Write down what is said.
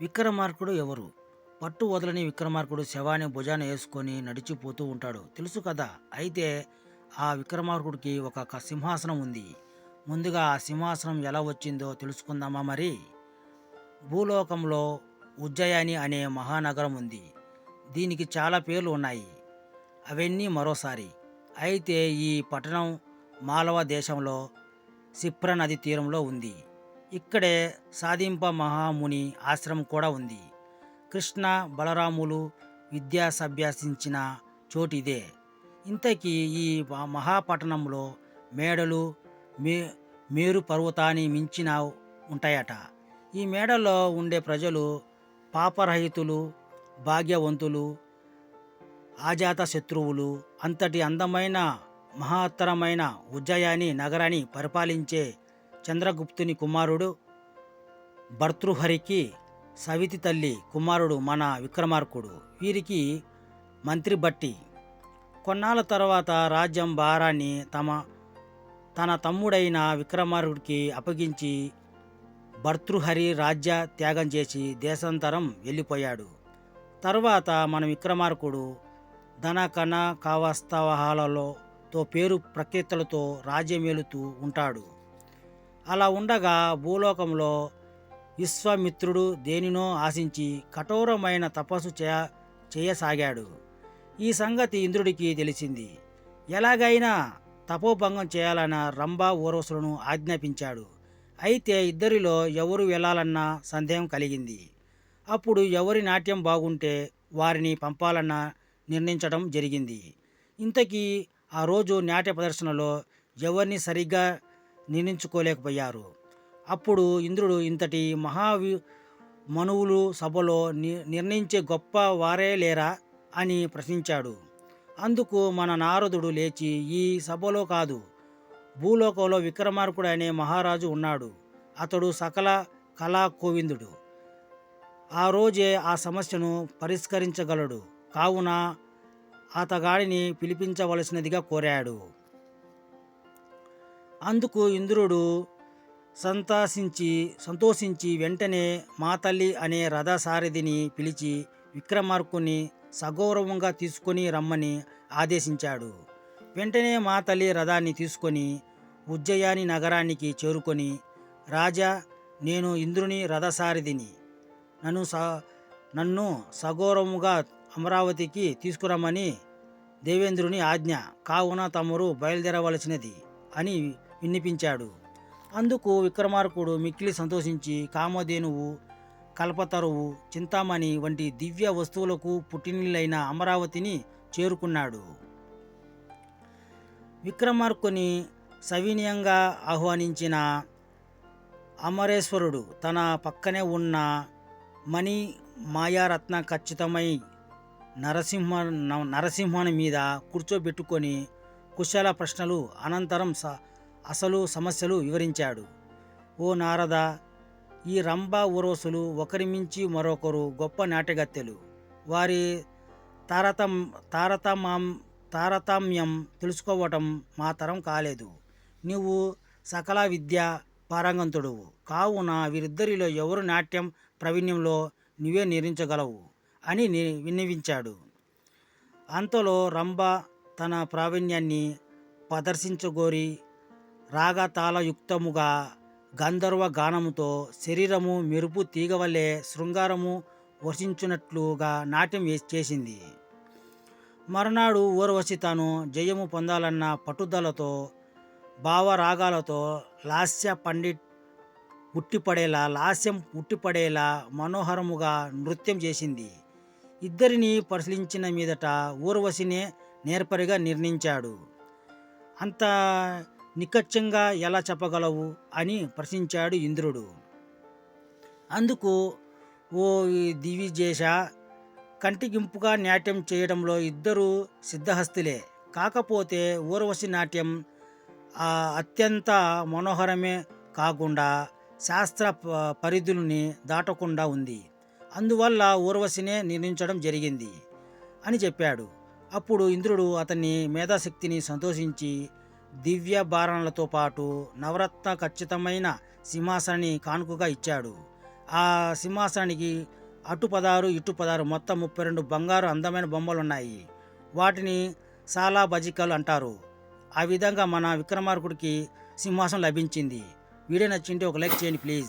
విక్రమార్కుడు ఎవరు? పట్టు వదలని విక్రమార్కుడు శవాన్ని భుజాన వేసుకొని నడిచిపోతూ ఉంటాడు. తెలుసు కదా? అయితే ఆ విక్రమార్కుడికి ఒక సింహాసనం ఉంది. ముందుగా ఆ సింహాసనం ఎలా వచ్చిందో తెలుసుకుందామా మరి? భూలోకంలో ఉజ్జయాని అనే మహానగరం ఉంది. దీనికి చాలా పేర్లు ఉన్నాయి. అవన్నీ మరోసారి. అయితే ఈ పట్టణం మాలవ దేశంలో సిప్ర నది తీరంలో ఉంది. ఇక్కడే సాధింప మహాముని ఆశ్రమం కూడా ఉంది. కృష్ణ బలరాములు విద్యాసభ్యసించిన చోటిదే. ఇంతకీ ఈ మహాపట్టణంలో మేడలు మే మేరు పర్వతాన్ని మించిన ఉంటాయట. ఈ మేడల్లో ఉండే ప్రజలు పాపరహితులు భాగ్యవంతులు ఆజాత శత్రువులు అంతటి అందమైన మహత్తరమైన ఉజ్జయాని నగరాన్ని పరిపాలించే చంద్రగుప్తుని కుమారుడు భర్తృహరికి సవితి తల్లి కుమారుడు మన విక్రమార్కుడు. వీరికి మంత్రి బట్టి. కొన్నాళ్ళ తర్వాత రాజ్యం భారాన్ని తమ తన తమ్ముడైన విక్రమార్కుడికి అప్పగించి భర్తృహరి రాజ్య త్యాగం చేసి దేశాంతరం వెళ్ళిపోయాడు. తర్వాత మన విక్రమార్కుడు ధన కణ కావస్తవహాలలో తో పేరు ప్రఖ్యాతులతో రాజ్యమేలుతూ ఉంటాడు. అలా ఉండగా భూలోకంలో విశ్వామిత్రుడు దేనినో ఆశించి కఠోరమైన తపస్సు చేయ చేయసాగాడు. ఈ సంగతి ఇంద్రుడికి తెలిసింది. ఎలాగైనా తపోభంగం చేయాలన్న రంభా ఊర్వశులను ఆజ్ఞాపించాడు. అయితే ఇద్దరిలో ఎవరు వెళ్ళాలన్న సందేహం కలిగింది. అప్పుడు ఎవరి నాట్యం బాగుంటే వారిని పంపాలన్న నిర్ణయించడం జరిగింది. ఇంతకీ ఆ రోజు నాట్య ప్రదర్శనలో ఎవరిని సరిగ్గా నిర్ణయించుకోలేకపోయారు అప్పుడు ఇంద్రుడు ఇంతటి మహావి మనువులు సభలో ని నిర్ణయించే గొప్ప వారే లేరా అని ప్రశ్నించాడు. అందుకు మన నారదుడు లేచి ఈ సభలో కాదు భూలోకంలో విక్రమార్కుడు అనే మహారాజు ఉన్నాడు. అతడు సకల కళా కోవిందుడు ఆ రోజే ఆ సమస్యను పరిష్కరించగలడు. కావున అతగాడిని పిలిపించవలసినదిగా కోరాడు. అందుకు ఇంద్రుడు సంతాసించి సంతోషించి వెంటనే మాతల్లి అనే రథసారథిని పిలిచి విక్రమార్కుని సగౌరవంగా తీసుకొని రమ్మని ఆదేశించాడు. వెంటనే మాతల్లి రథాన్ని తీసుకొని ఉజ్జయాని నగరానికి చేరుకొని రాజా నేను ఇంద్రుని రథసారథిని. నన్ను స నన్ను సగౌరవముగా అమరావతికి తీసుకురమ్మని దేవేంద్రుని ఆజ్ఞ. కావున తమరు బయలుదేరవలసినది అని వినిపించాడు అందుకు విక్రమార్కుడు మిక్కిలి సంతోషించి కామధేనువు కల్పతరువు చింతామణి వంటి దివ్య వస్తువులకు పుట్టినిల్లైన అమరావతిని చేరుకున్నాడు. విక్రమార్కుని సవినీయంగా ఆహ్వానించిన అమరేశ్వరుడు తన పక్కనే ఉన్న మణి మాయారత్న ఖచ్చితమై నరసింహ నరసింహుని మీద కూర్చోబెట్టుకొని కుశల ప్రశ్నలు అనంతరం స అసలు సమస్యలు వివరించాడు. ఓ నారద ఈ రంభ ఊర్వశులు ఒకరి మించి మరొకరు గొప్ప నాటగత్తెలు వారి తారతం తారతమ్యం తారతమ్యం తెలుసుకోవటం మా తరం కాలేదు. నీవు సకల విద్య పారంగంతుడువు. కావున వీరిద్దరిలో ఎవరు నాట్యం ప్రావీణ్యంలో నువ్వే నిర్మించగలవు అని ని- విన్నవించాడు. అంతలో రంభ తన ప్రావీణ్యాన్ని ప్రదర్శించగోరి రాగతాళయుక్తముగా గంధర్వ గానముతో శరీరము మెరుపు తీగవలే శృంగారము వర్షించున్నట్లుగా నాట్యం చేసింది. మరునాడు ఊర్వశి తాను జయము పొందాలన్న పట్టుదలతో భావరాగాలతో లాస్య పండిట్ ఉట్టిపడేలా లాస్యం ఉట్టిపడేలా మనోహరముగా నృత్యం చేసింది. ఇద్దరిని పరిశీలించిన మీదట ఊర్వశినే నేర్పరిగా నిర్ణయించాడు. అంత నికచ్చంగా ఎలా చెప్పగలవు అని ప్రశ్నించాడు ఇంద్రుడు. అందుకు ఓ దివిజేష కంటిగింపుగా నాట్యం చేయడంలో ఇద్దరు సిద్ధహస్తులే. కాకపోతే ఊర్వశి నాట్యం అత్యంత మనోహరమే కాకుండా శాస్త్ర పరిధుల్ని దాటకుండా ఉంది. అందువల్ల ఊర్వశినే నిర్ణయించడం జరిగింది అని చెప్పాడు. అప్పుడు ఇంద్రుడు అతని మేధాశక్తిని సంతోషించి దివ్య భారణలతో పాటు నవరత్న ఖచ్చితమైన సింహాసనాన్ని కానుకగా ఇచ్చాడు. ఆ సింహాసనానికి అటు పదారు ఇటు పదారు మొత్తం ముప్పై రెండు బంగారు అందమైన బొమ్మలు ఉన్నాయి వాటిని సాలా బజికలు అంటారు. ఆ విధంగా మన విక్రమార్కుడికి సింహాసనం లభించింది. వీడియో నచ్చింటే ఒక లైక్ చేయండి ప్లీజ్.